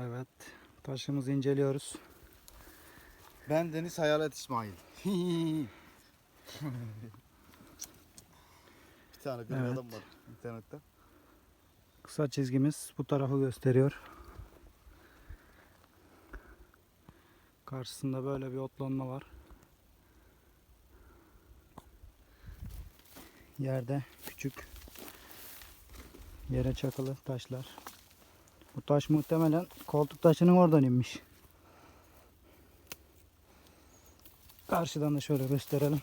Evet. Taşımızı inceliyoruz. Ben Deniz Hayalet İsmail. bir tane bir Evet. adam var internette. Kısa çizgimiz bu tarafı gösteriyor. Karşısında böyle bir otlanma var. Yerde küçük yere çakılı taşlar. Bu taş muhtemelen koltuk taşının oradan inmiş. Karşıdan da şöyle gösterelim.